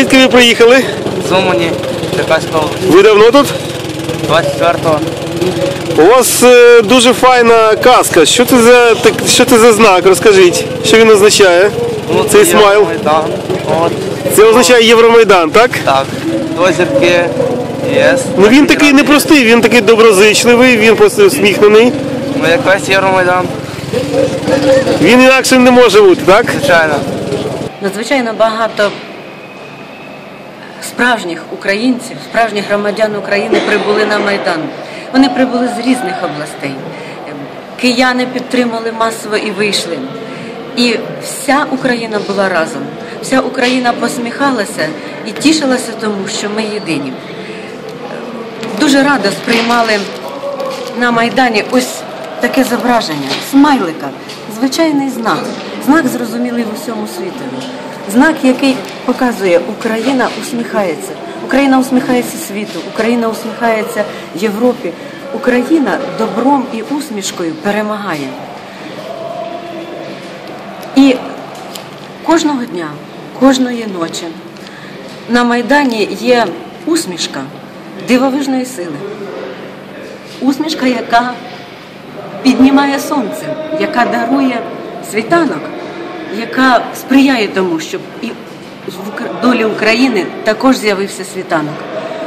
Звідки ви приїхали? Зумані, Черкаська область. Ви давно тут? 24-го. У вас е, дуже файна казка. Що це за так, що це за знак? Розкажіть, що він означає? Ну, Цей це смайл. Майдан. От, Це означає Євромайдан, так? так. Два зірки. Єс. Ну він такий непростий, він такий доброзичливий, він просто усміхнений. Ну, якраз Євромайдан, Він інакше не може бути, так? звичайно. Надзвичайно багато справжніх українців, справжніх громадян України прибули на Майдан. Вони прибули з різних областей. Кияни підтримали масово і вийшли. І вся Україна була разом. Вся Україна посміхалася і тішилася тому, що ми єдині. Дуже радо сприймали на Майдані ось таке зображення, смайлика, звичайний знак, знак зрозумілий в усьому світові. Знак, який показує, Україна усміхається. Україна усміхається світу, Україна усміхається Європі. Україна добром і усмішкою перемагає. І кожного дня, кожної ночі на Майдані є усмішка дивовижної сили. Усмішка, яка піднімає сонце, яка дарує світанок, яка сприяє тому, щоб і в долі України також з'явився світанок.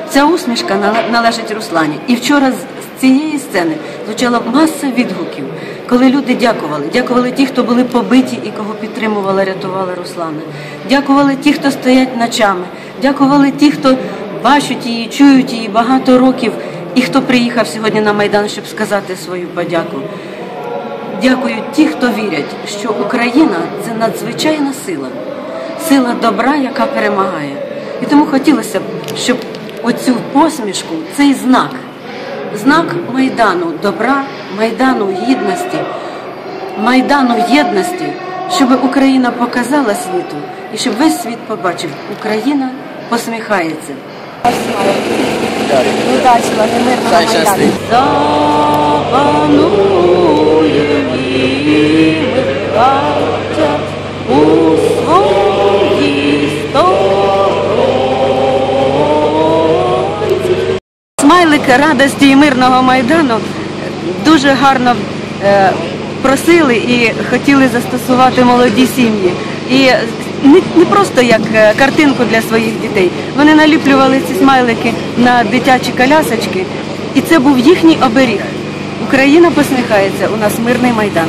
Ця усмішка належить Руслані. І вчора з цієї сцени звучала маса відгуків, коли люди дякували. Дякували ті, хто були побиті і кого підтримувала, рятувала Руслана. Дякували ті, хто стоять ночами. Дякували ті, хто бачать її, чують її багато років, і хто приїхав сьогодні на Майдан, щоб сказати свою подяку. Дякують ті, хто вірять, що Україна це надзвичайна сила, сила добра, яка перемагає. І тому хотілося б, щоб оцю посмішку, цей знак, знак Майдану добра, Майдану гідності, Майдану єдності, щоб Україна показала світу і щоб весь світ побачив, Україна посміхається. Удачі вам радості і мирного майдану дуже гарно е, просили і хотіли застосувати молоді сім'ї. І не, просто як е, картинку для своїх дітей. Вони наліплювали ці смайлики на дитячі колясочки, і це був їхній оберіг. Україна посміхається, у нас мирний майдан.